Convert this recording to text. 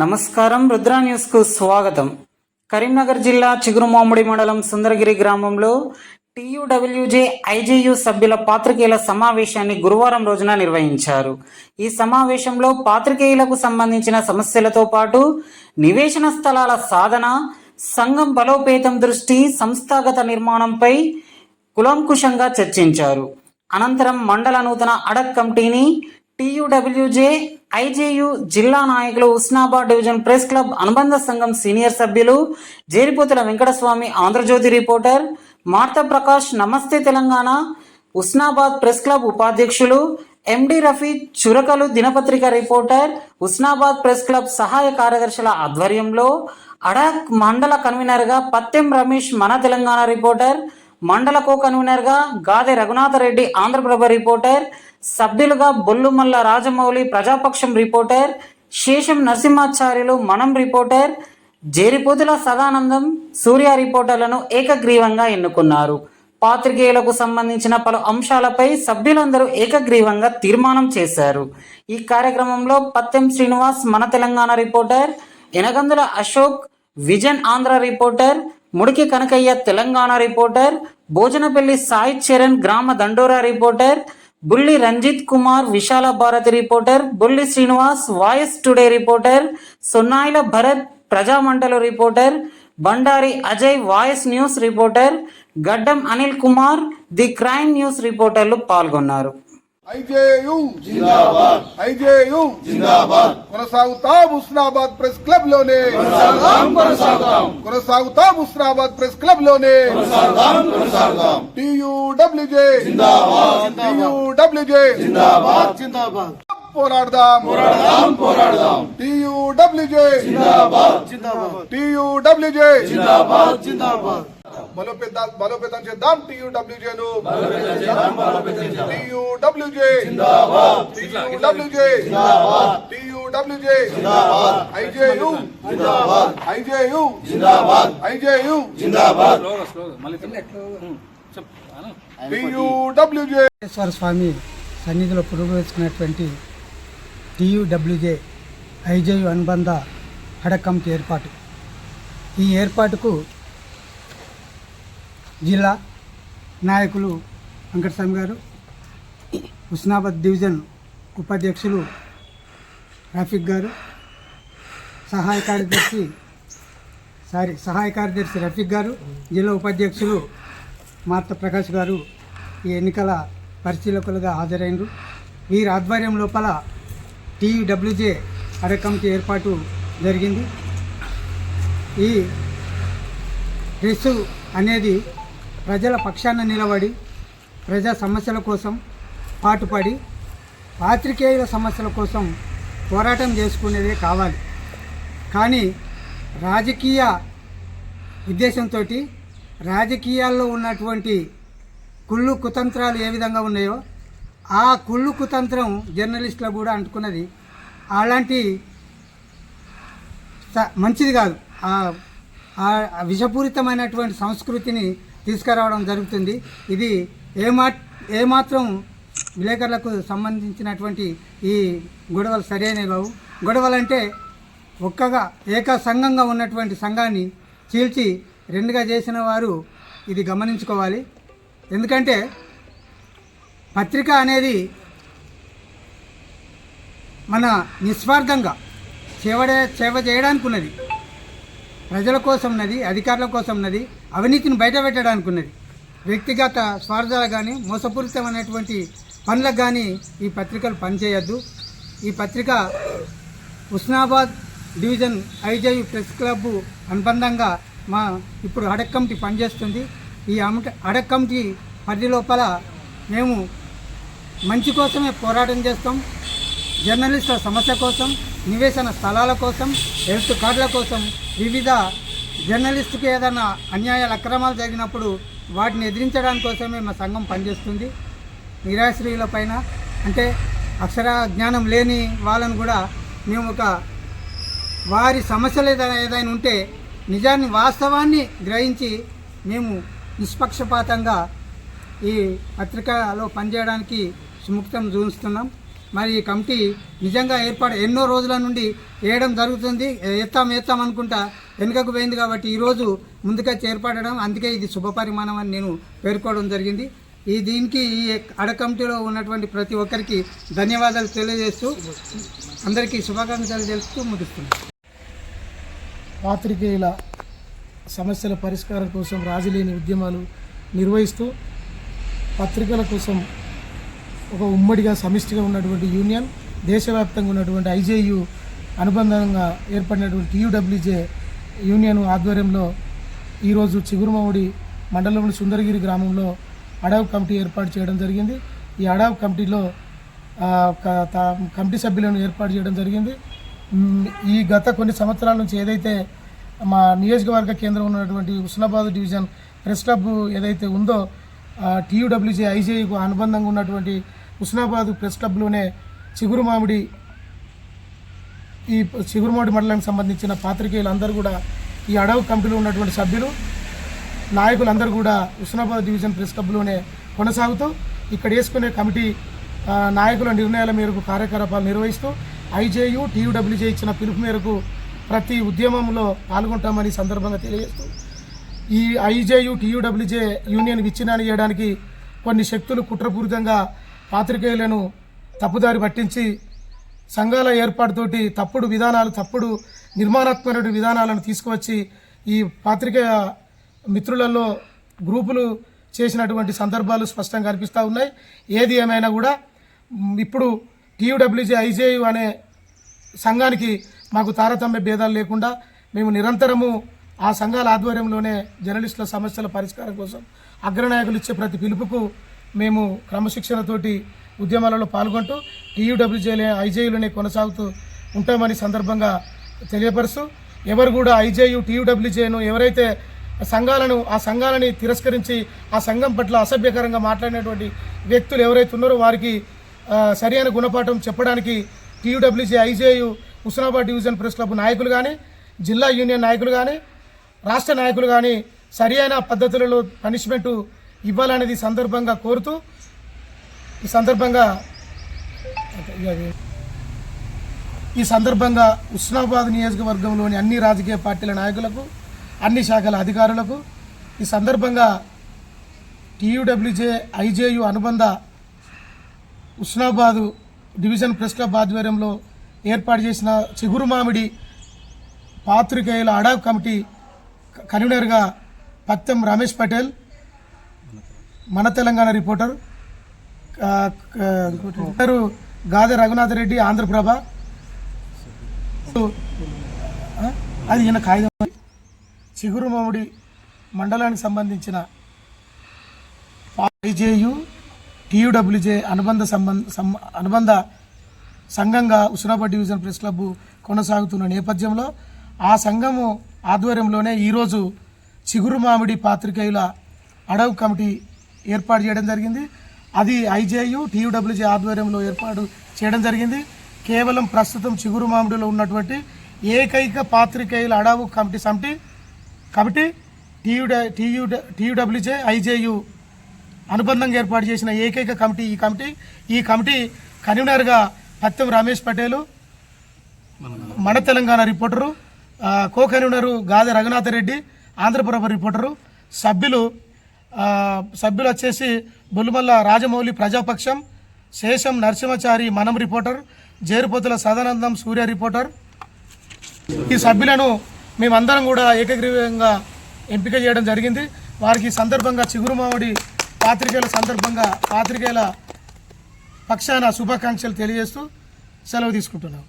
నమస్కారం రుద్రా న్యూస్కు స్వాగతం. కరీంనగర్ జిల్లా చిగురుమామిడి మండలం సుందరగిరి గ్రామంలో టీయూడబ్ల్యూజే ఐజేయు సభ్యుల పాత్రికేయుల సమావేశాన్ని గురువారం రోజున నిర్వహించారు. ఈ సమావేశంలో పాత్రికేయులకు సంబంధించిన సమస్యలతో పాటు నివేశన స్థలాల సాధన సంఘం బలోపేతం దృష్టి సంస్థాగత నిర్మాణంపై కులంకుశంగా చర్చించారు. అనంతరం మండల నూతన అడక్ కమిటీని టీయూడబ్ల్యూజే ఐజేయు జిల్లా నాయకులు ఉస్నాబాద్ డివిజన్ ప్రెస్ క్లబ్ అనుబంధ సంఘం సీనియర్ సభ్యులు Jeripothula Venkataswamy Andhra Jyothi reporter Martha Prakash Namaste Telangana Husnabad press club ఉపాధ్యక్షులు ఎండి రఫీ చురకలు దినపత్రిక రిపోర్టర్ ఉస్నాబాద్ ప్రెస్ క్లబ్ సహాయ కార్యదర్శుల ఆధ్వర్యంలో అడాక్ మండల కన్వీనర్గా పత్తెం రమేష్ మన తెలంగాణ రిపోర్టర్ మండల కో కన్వీనర్గా గాదె రఘునాథరెడ్డి ఆంధ్రప్రభ రిపోర్టర్ సభ్యులుగా బొల్లుమల్ల రాజమౌళి ప్రజాపక్షం రిపోర్టర్ శేషం నరసింహాచార్యులు మనం రిపోర్టర్ జేరిపోతుల సదానందం సూర్య రిపోర్టర్లను ఏకగ్రీవంగా ఎన్నుకున్నారు. పాత్రికేయులకు సంబంధించిన పలు అంశాలపై సభ్యులందరూ ఏకగ్రీవంగా తీర్మానం చేశారు. ఈ కార్యక్రమంలో Pattem Srinivas Mana Telangana reporter Enagandula Ashok Vision Andhra reporter Mudiki Kanakaiah Telangana reporter Bhojanapalli Sai Charan Grama Dandora reporter Bulli Ranjith Kumar Vishala Bharathi reporter Bulli Srinivas Voice Today reporter Sonnayila Bharath Prajamantalu reporter Bandari Ajay Voice News reporter Gaddam Anil Kumar the Crime News రిపోర్టర్లు పాల్గొన్నారు. IJU జిందాబాద్ IJU జిందాబాద్ కొనసాగుతాం Husnabad press క్లబ్లోనే కొనసాగుతాం కొనసాగుతాం కొనసాగుతాం Husnabad press క్లబ్లోనే కొనసాగుతాం కొనసాగుతాం టియుడబ్ల్యూజే జిందాబాద్ టియుడబ్ల్యూజే జిందాబాద్ జిందాబాద్ పోరాడదాం పోరాడదాం పోరాడదాం టియుడబ్ల్యూజే జిందాబాద్ జిందాబాద్ టియుడబ్ల్యూజే జిందాబాద్ జిందాబాద్ బలోపేతం బలోపేతం చేద్దాం. టియుడబ్ల్యూజే ను. TUWJ. TUWJ. TUWJ. IJU. IJU. IJU. జిందాబాద్. టియుడబ్ల్యూజే. వెంకటేశ్వర స్వామి సన్నిధిలో పురోగమిస్తున్నటువంటి టీయూడబ్ల్యూజే ఐజేయు అనుబంధ హడ కమిటీ ఏర్పాటు. ఈ ఏర్పాటుకు జిల్లా నాయకులు వెంకటస్వామి గారు హుస్నాబాద్ డివిజన్ ఉపాధ్యక్షులు రాఫిక్ గారు సహాయ కార్యదర్శి సారీ సహాయ కార్యదర్శి రఫీక్ గారు జిల్లా ఉపాధ్యక్షులు మార్త ప్రకాష్ గారు ఈ ఎన్నికల పరిశీలకులుగా హాజరైనరు. వీరి ఆధ్వర్యం లోపల టీడబ్ల్యూజే అడ కమిటీ ఏర్పాటు జరిగింది. ఈ డ్రెస్సు అనేది ప్రజల పక్షాన నిలబడి ప్రజా సమస్యల కోసం పాటుపడి పాత్రికేయుల సమస్యల కోసం పోరాటం చేసుకునేదే కావాలి. కానీ రాజకీయ ఉద్దేశంతో రాజకీయాల్లో ఉన్నటువంటి కుళ్ళు కుతంత్రాలు ఏ విధంగా ఉన్నాయో ఆ కుళ్ళు కుతంత్రం జర్నలిస్టులు కూడా అంటుకున్నది. అలాంటి మంచిది కాదు. ఆ విషపూరితమైనటువంటి సంస్కృతిని తీసుకురావడం జరుగుతుంది. ఇది ఏమా ఏమాత్రం విలేకరులకు సంబంధించినటువంటి ఈ గొడవలు సరైనవి కావు గొడవలంటే ఒక్కగా ఏక సంఘంగా ఉన్నటువంటి సంఘాన్ని చీల్చి రెండుగా చేసిన వారు ఇది గమనించుకోవాలి. ఎందుకంటే పత్రిక అనేది మన నిస్వార్థంగా సేవడే సేవ చేయడానికి ఉన్నది ప్రజల కోసం ఉన్నది అధికారుల కోసం ఉన్నది అవినీతిని బయట పెట్టడానికి ఉన్నది వ్యక్తిగత స్వార్థాలు కానీ మోసపూరితమైనటువంటి పనులకు కానీ ఈ పత్రికలు పనిచేయద్దు. ఈ పత్రిక Husnabad division IJU press club అనుబంధంగా మా ఇప్పుడు అడక్ కమిటీ పనిచేస్తుంది. ఈ అమట అడక్ కమిటీ పరిధి లోపల మేము మంచి కోసమే పోరాటం చేస్తాం. జర్నలిస్టుల సమస్య కోసం నివేశన స్థలాల కోసం హెల్త్ కార్డుల కోసం వివిధ జర్నలిస్టుకి ఏదైనా అన్యాయాలు అక్రమాలు జరిగినప్పుడు వాటిని ఎదిరించడానికి కోసమే మా సంఘం పనిచేస్తుంది. నిరాశ్రయుల పైన. అంటే అక్షర జ్ఞానం లేని వాళ్ళను కూడా మేము ఒక వారి సమస్యలు ఏదైనా ఏదైనా ఉంటే నిజాన్ని వాస్తవాన్ని గ్రహించి మేము నిష్పక్షపాతంగా ఈ పత్రికలో పనిచేయడానికి సుముక్తం చూస్తున్నాం మరి ఈ కమిటీ నిజంగా ఏర్పాటు ఎన్నో రోజుల నుండి వేయడం జరుగుతుంది. ఎత్తాం ఎత్తాం అనుకుంటా వెనుకకు పోయింది కాబట్టి ఈరోజు ముందుగా చేర్పడడం అందుకే ఇది శుభపరిమాణం అని నేను పేర్కోవడం జరిగింది. ఈ దీనికి ఈ అడ కమిటీలో ఉన్నటువంటి ప్రతి ఒక్కరికి ధన్యవాదాలు తెలియజేస్తూ అందరికీ శుభాకాంక్షలు తెలుస్తూ ముగిస్తున్నాను. పాత్రికేయుల సమస్యల పరిష్కారం కోసం రాజీలేని ఉద్యమాలు నిర్వహిస్తూ పత్రికల కోసం ఒక ఉమ్మడిగా సమిష్టిగా ఉన్నటువంటి యూనియన్ దేశవ్యాప్తంగా ఉన్నటువంటి ఐజేయు అనుబంధంగా ఏర్పడినటువంటి టీయూడబ్ల్యూజే యూనియన్ ఆధ్వర్యంలో ఈరోజు చిగురుమౌడి మండలంలోని సుందరగిరి గ్రామంలో అడవ్ కమిటీ ఏర్పాటు చేయడం జరిగింది. ఈ అడవ్ కమిటీలో కమిటీ సభ్యులను ఏర్పాటు చేయడం జరిగింది. ఈ గత కొన్ని సంవత్సరాల నుంచి ఏదైతే మా నియోజకవర్గ కేంద్రం ఉన్నటువంటి హుస్నాబాద్ డివిజన్ ప్రెస్ క్లబ్ ఏదైతే ఉందో టీయూడబ్ల్యూజీ ఐజేయుకు అనుబంధంగా ఉన్నటువంటి హుస్నాబాద్ ప్రెస్ క్లబ్లోనే చిగురు మామిడి ఈ చిగురుమామిడి మండలానికి సంబంధించిన పాత్రికేయులందరూ కూడా ఈ అడవి కమిటీలో ఉన్నటువంటి సభ్యులు నాయకులందరూ కూడా హుస్నాబాద్ డివిజన్ ప్రెస్ క్లబ్లోనే కొనసాగుతూ ఇక్కడ వేసుకునే కమిటీ నాయకుల నిర్ణయాల మేరకు కార్యకలాపాలు నిర్వహిస్తూ ఐజేయు టీయూడబ్ల్యూజే ఇచ్చిన పిలుపు మేరకు ప్రతి ఉద్యమంలో పాల్గొంటామని సందర్భంగా తెలియజేస్తూ ఈ ఐజేయు టీయూడబ్ల్యూజే యూనియన్ విచ్ఛిన్నాన్ని చేయడానికి కొన్ని శక్తులు కుట్రపూరితంగా పాత్రికేయులను తప్పుదారి పట్టించి సంఘాల ఏర్పాటుతోటి తప్పుడు విధానాలు తప్పుడు నిర్మాణాత్మక విధానాలను తీసుకువచ్చి ఈ పాత్రికేయ మిత్రులలో గ్రూపులు చేసినటువంటి సందర్భాలు స్పష్టంగా కనిపిస్తూ ఉన్నాయి. ఏది ఏమైనా కూడా ఇప్పుడు టీయూడబ్ల్యూజీ ఐజేయు అనే సంఘానికి మాకు తారతమ్య భేదాలు లేకుండా మేము నిరంతరము ఆ సంఘాల ఆధ్వర్యంలోనే జర్నలిస్టుల సమస్యల పరిష్కారం కోసం అగ్రనాయకులు ఇచ్చే ప్రతి పిలుపుకు మేము క్రమశిక్షణతోటి ఉద్యమాలలో పాల్గొంటూ టీయూడబ్ల్యూజేలే ఐజేయులనే కొనసాగుతూ ఉంటామని సందర్భంగా తెలియపరుస్తూ ఎవరు కూడా ఐజేయు టీయూడబ్ల్యూజేను ఎవరైతే సంఘాలను ఆ సంఘాలని తిరస్కరించి ఆ సంఘం పట్ల అసభ్యకరంగా మాట్లాడినటువంటి వ్యక్తులు ఎవరైతే ఉన్నారో వారికి సరైన గుణపాఠం చెప్పడానికి TUWJ IJU Husnabad division press club నాయకులు కానీ జిల్లా యూనియన్ నాయకులు కానీ రాష్ట్ర నాయకులు కానీ సరియైన పద్ధతులలో పనిష్మెంటు ఇవ్వాలనేది సందర్భంగా కోరుతూ ఈ సందర్భంగా ఈ సందర్భంగా ఉస్నాబాద్ నియోజకవర్గంలోని అన్ని రాజకీయ పార్టీల నాయకులకు అన్ని శాఖల అధికారులకు ఈ సందర్భంగా టీయూడబ్ల్యూజే ఐజేయు అనుబంధ ఉస్నాబాదు డివిజన్ ప్రెస్ క్లబ్ ఆధ్వర్యంలో ఏర్పాటు చేసిన చిగురు మామిడి పాత్రికేయుల అడావ్ కమిటీ కన్వీనర్గా పత్తం రమేష్ పటేల్ మన తెలంగాణ రిపోర్టర్ ఆ, ఆ, గాదె రఘునాథ్ రెడ్డి ఆంధ్రప్రభ. అది ఈయన కాగితం. చిగురు మామిడి మండలానికి సంబంధించిన ఐజేయు టీయూడబ్ల్యూజే అనుబంధ సంబంధ సం- అనుబంధ సంఘంగా హుస్నాబాద్ డివిజన్ ప్రెస్ క్లబ్ కొనసాగుతున్న నేపథ్యంలో ఆ సంఘము ఆధ్వర్యంలోనే ఈరోజు చిగురు మామిడి పాత్రికేయుల అడవు కమిటీ ఏర్పాటు చేయడం జరిగింది. అది ఐజేయు టీయూడబ్ల్యూజే ఆధ్వర్యంలో ఏర్పాటు చేయడం జరిగింది. కేవలం ప్రస్తుతం చిగురు మామిడిలో ఉన్నటువంటి ఏకైక పాత్రికేయుల అడావు కమిటీ సమిటి కమిటీ టీయూడ టీయూడ టీయూడబ్ల్యూజే ఐజేయు అనుబంధంగా ఏర్పాటు చేసిన ఏకైక కమిటీ ఈ కమిటీ. ఈ కమిటీ కన్వీనర్గా పత్యం రమేష్ పటేలు మన Telangana reporter co convener Gade Raghunatha Reddy Andhra Prabha reporter సభ్యులు సభ్యులు వచ్చేసి బొల్లుమల్ల రాజమౌళి ప్రజాపక్షం శేషం నరసింహచారి మనం రిపోర్టర్ జేరుపోతుల సదానందం సూర్య రిపోర్టర్. ఈ సభ్యులను మేమందరం కూడా ఏకగ్రీవంగా ఎంపిక చేయడం జరిగింది. వారికి సందర్భంగా చిగురుమామిడి పాత్రికేయుల సందర్భంగా పాత్రికేయుల పక్షాన శుభాకాంక్షలు తెలియజేస్తూ సెలవు తీసుకుంటున్నాం.